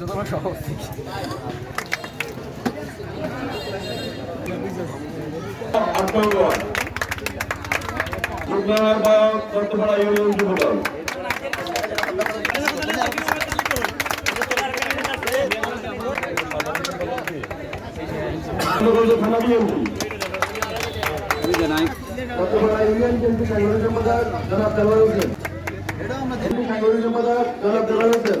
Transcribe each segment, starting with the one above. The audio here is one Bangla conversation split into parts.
যুবদল চন্দ্রগঞ্জ থানা বিএনপি কতপাড়া ইউনিয়ন বিএনপি সাংগঠনিক সম্পাদক জনাব দেওয়ার হোসেন সাংগঠনিক সম্পাদক জনাব দেওয়ার হোসেন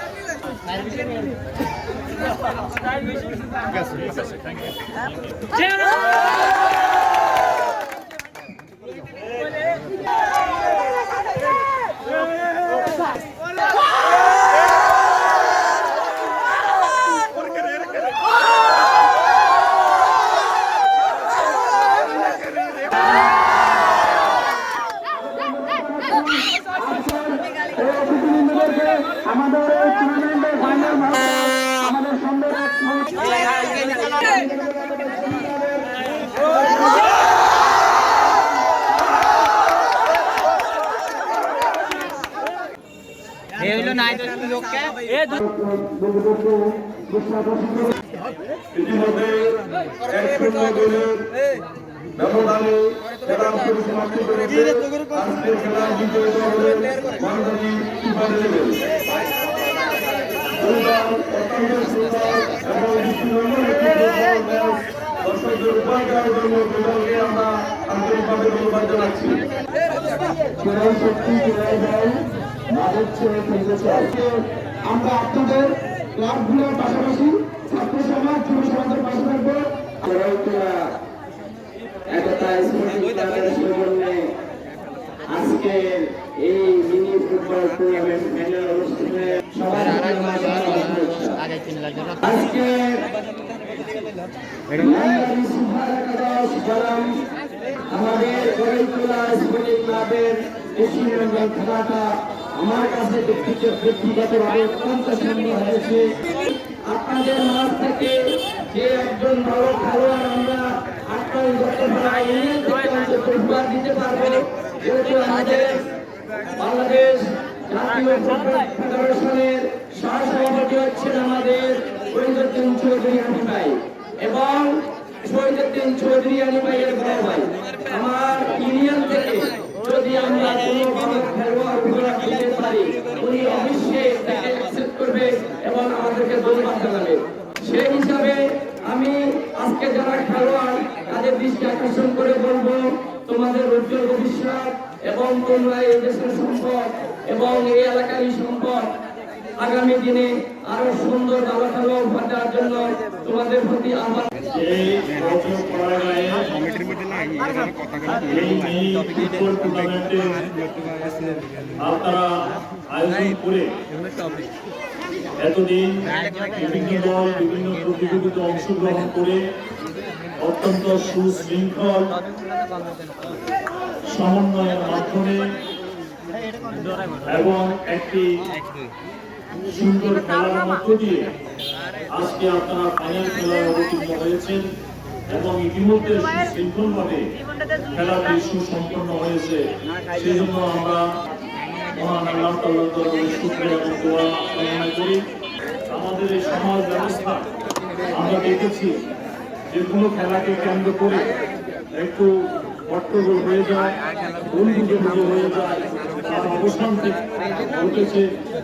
来接你们了 ব্যবধানে খেলা পরিসমাপ্তি করেছে আজকের খেলা বিজয়ী দল হলেন মাননীয় সুপার লেভেল দুর্বার অত্যন্ত সুন্দর এবং বিশ্বনন্দন একটি ফুটবল ম্যাচ দর্শকদের উপহার দেওয়ার জন্য দুদলকে আমরা আন্তরিকভাবে ধন্যবাদ জানাচ্ছি সেরাই শক্তি সেরাই দল মাঝের ছেড়ে খেলতে চাই আমরা আপনাদের ক্লাবগুলোর পাশাপাশি ছাত্র সমাজ যুব সমাজের পাশে থাকব। সেরাই খেলা একতা স্পোর্টিং ক্লাবের সৌজন্যে আজকে এই মিনি ফুটবল টুর্নামেন্ট ফাইনাল অনুষ্ঠানে আমাদের ক্লাবের খেলাটা আমার কাছে ব্যক্তিগত ব্যক্তিগতভাবে অত্যন্ত সুন্দর হয়েছে। আপনাদের মাঝ থেকে যে একজন ভালো খেলোয়াড় আমরা আমাদের বাংলাদেশ জাতীয় ফেডারেশনের সহসভাপতি হচ্ছেন আমাদের শহীদুদ্দিন চৌধুরী হানি ভাই এবং শহীদুদ্দিন চৌধুরী হানি ভাইয়ের বড় ভাই আমার ইউনিয়ন থেকে যদি আমরা কোনো ভালো খেলোয়াড় উপহার দিতে পারি উনি অবশ্যই এটাকে অ্যাকসেপ্ট করবে এবং সেই হিসাবে আমি আজকে যারা খেলোয়াড়, তাদের দৃষ্টি আকর্ষণ করে বলব, তোমাদের উজ্জ্বল ভবিষ্যৎ এবং তোমরা এই দেশের সম্পদ এবং এই এলাকারই সম্পদ আগামী দিনে আরও সুন্দর ভালো উপহার দেওয়ার জন্য তোমাদের প্রতি টুর্নামেন্টে আপনারা আয়োজন করে এতদিন বিভিন্ন দল, বিভিন্ন প্রতিযোগিতা অংশগ্রহণ করে অত্যন্ত সুশৃঙ্খল সমন্বয়ের মাধ্যমে এবং একটি সুন্দর খেলার মধ্য দিয়ে আজকে আপনারা ফাইনাল খেলায় অবতীর্ণ হয়েছেন এবং ইতিমধ্যে সুশৃঙ্খলভাবে খেলাটি সুসম্পন্ন হয়েছে। সেই জন্য আমরা মহান আল্লাহ তাল্লাহ শুকরিয়া এবং দোয়া কামনা করি। আমাদের এই সমাজ ব্যবস্থা, আমরা দেখেছি যে কোনো খেলাকে কেন্দ্র করে একটু হট্টগোল হয়ে যায় বন্ধুকে হয়ে যায়, তার অবসান ঘটেছে,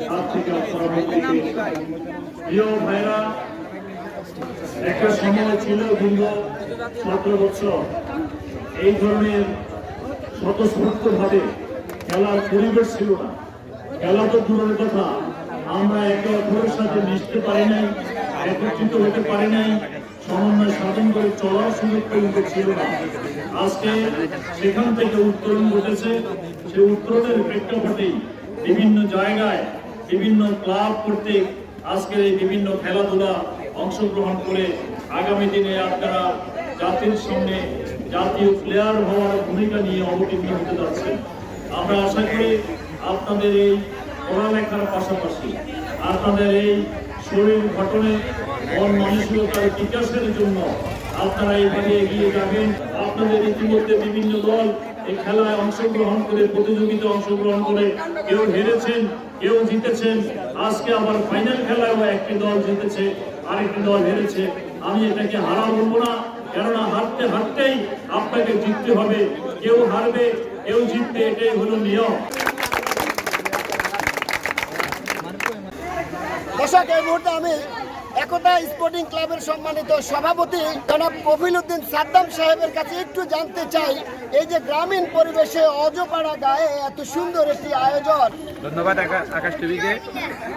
তার থেকে আপনারা প্রত্যেকে প্রিয় ভাইরা, একটা সময় ছিল দীর্ঘ সতেরো বছর। এই ধরনের স্বতঃস্ফূর্ত ভাবে খেলার পরিবেশ ছিল না। খেলা তো দূরের কথা। আমরা একে অপরের সাথে মিশতে পারি নাই, একত্রিত হতে পারি নাই, সমন্বয় সাধন করে চলার সুযোগ পর্যন্ত ছিল না। আজকে সেখান থেকে উত্তরণ ঘটেছে। সেই উত্তরণের প্রেক্ষাপটেই বিভিন্ন জায়গায় বিভিন্ন ক্লাব কর্তৃক আজকের এই বিভিন্ন খেলাধুলা অংশগ্রহণ করে আগামী দিনে আপনারা জাতির সামনে জাতীয় প্লেয়ার হওয়ার ভূমিকা নিয়ে অবতীর্ণ হতে যাচ্ছেন। আমরা আশা করি আপনাদের এই পড়ালেখার পাশাপাশি আপনাদের এই শরীর গঠনে, মন মানসিকতার বিকাশের জন্য আপনারা এইভাবে এগিয়ে যাবেন। আপনাদের ইতিমধ্যে বিভিন্ন দল এই খেলায় অংশগ্রহণ করে, প্রতিযোগিতায় অংশগ্রহণ করে কেউ হেরেছেন, কেউ জিতেছেন। আজকে আবার ফাইনাল খেলায়ও একটি দল জিতেছে, আরেকটি দল হেরেছে। আমি এটাকে হারা বলব না, কেননা হারতে হারতেই আপনাকে জিততে হবে। কেউ হারবে কেউ জিতবে এটাই হলো নিয়ম। দর্শক এই মুহূর্তে আমি একতা স্পোর্টিং ক্লাবের সম্মানিত সভাপতি জনাব কফিল উদ্দিন সাদ্দাম সাহেবের কাছে একটু জানতে চাই এই যে গ্রামীণ পরিবেশে অজপাড়া গায়ে এত সুন্দর একটি আয়োজন। ধন্যবাদ আকাশ টিভিকে।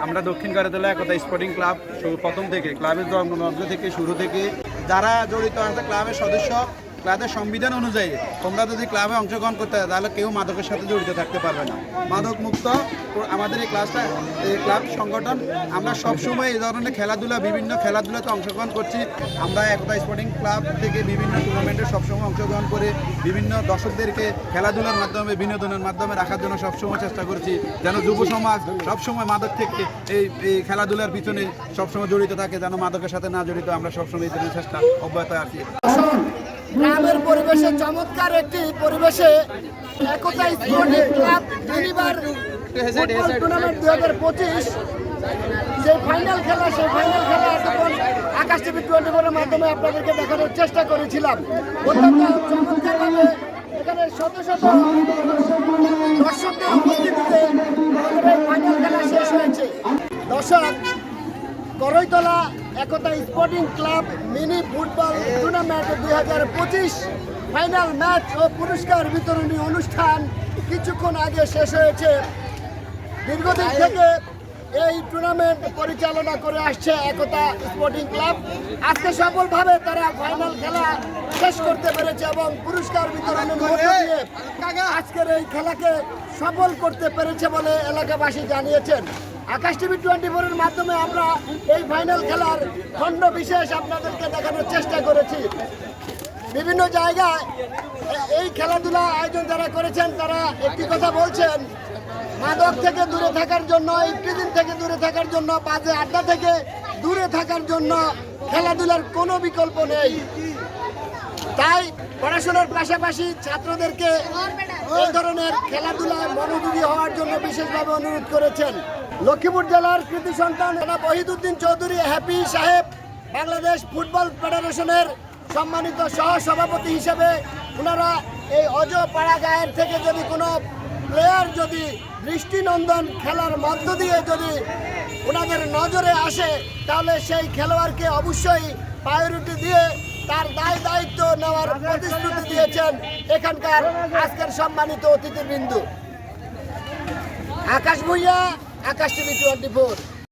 আমরা দক্ষিণ কারাতলা একতা স্পোর্টিং ক্লাব শুরু- প্রথম থেকে ক্লাবের জন্মলগ্ন থেকে শুরু থেকে যারা জড়িত আছে ক্লাবের সদস্য ক্লাবের সংবিধান অনুযায়ী তোমরা যদি ক্লাবে অংশগ্রহণ করতে তাহলে কেউ মাদকের সাথে জড়িত থাকতে পারবে না। মাদক মুক্ত আমাদের এই ক্লাসটা এই ক্লাব সংগঠন, আমরা সবসময় এই ধরনের খেলাধুলা, বিভিন্ন খেলাধুলাতে অংশগ্রহণ করছি। আমরা একতা স্পোর্টিং ক্লাব থেকে বিভিন্ন টুর্নামেন্টে সবসময় অংশগ্রহণ করে, বিভিন্ন দর্শকদেরকে খেলাধুলার মাধ্যমে, বিনোদনের মাধ্যমে রাখার জন্য সবসময় চেষ্টা করছি, যেন যুব সমাজ সবসময় মাদক থেকে এই এই খেলাধুলার পিছনে সবসময় জড়িত থাকে, যেন মাদকের সাথে না জড়িত আমরা সবসময় এই চেষ্টা অব্যাহত আছি গ্রামের পরিবেশে চমৎকার একটি পরিবেশে Ekta sporting club football tournament দুই হাজার পঁচিশ। যে ফাইনাল খেলা, সেই ফাইনাল খেলা এতক্ষণ আকাশ টিভি টোয়েন্টি ফোরের মাধ্যমে আপনাদেরকে দেখানোর চেষ্টা করেছিলাম। অত্যন্ত চমৎকারভাবে এখানে শত শত দর্শকদের উপস্থিতিতে ফাইনাল খেলা শেষ হয়েছে। দর্শক Koraitala Ekta sporting club mini football tournament দুই হাজার পঁচিশ। ফাইনাল ম্যাচ ও পুরস্কার বিতরণী অনুষ্ঠান কিছুক্ষণ আগে শেষ হয়েছে। দীর্ঘদিন থেকে এই টুর্নামেন্ট পরিচালনা করে আসছে একতা স্পোর্টিং ক্লাব। আজকে সফলভাবে তারা ফাইনাল খেলা শেষ করতে পেরেছে এবং পুরস্কার বিতরণের মধ্য দিয়ে আজকের এই খেলাকে সফল করতে পেরেছে বলে এলাকাবাসী জানিয়েছেন। আকাশ টিভি টোয়েন্টি ফোরের মাধ্যমে আমরা এই ফাইনাল খেলার খণ্ড বিশেষ আপনাদেরকে দেখানোর চেষ্টা করেছি। বিভিন্ন জায়গায় এই খেলাধুলা আয়োজন যারা করেছেন, তারা একটি কথা বলছেন, মাদক থেকে দূরে থাকার জন্য ইফটিজিং থেকে দূরে থাকার জন্য, বাজে আড্ডা থেকে দূরে থাকার জন্য খেলাধুলার কোনো বিকল্প নেই। তাই পড়াশোনার পাশাপাশি ছাত্রদেরকে এই ধরনের খেলাধুলায় মনোযোগী হওয়ার জন্য বিশেষভাবে অনুরোধ করেছেন। লক্ষ্মীপুর জেলার কৃতি সন্তান জনাব ওহিদুদ্দিন চৌধুরী, হ্যাপি সাহেব, বাংলাদেশ ফুটবল ফেডারেশনের সম্মানিত সহ সভাপতি হিসেবে ওনারা এই অজ পাড়া গায়ের থেকে যদি কোনো প্লেয়ার যদি দৃষ্টিনন্দন খেলার মধ্য দিয়ে যদি ওনাদের নজরে আসে, তাহলে সেই খেলোয়াড়কে অবশ্যই প্রায়োরিটি দিয়ে তার দায় দায়িত্ব নেওয়ার প্রতিশ্রুতি দিয়েছেন এখানকার আজকের সম্মানিত অতিথিবৃন্দ। Akash Bhuiyan Akash TV twenty four.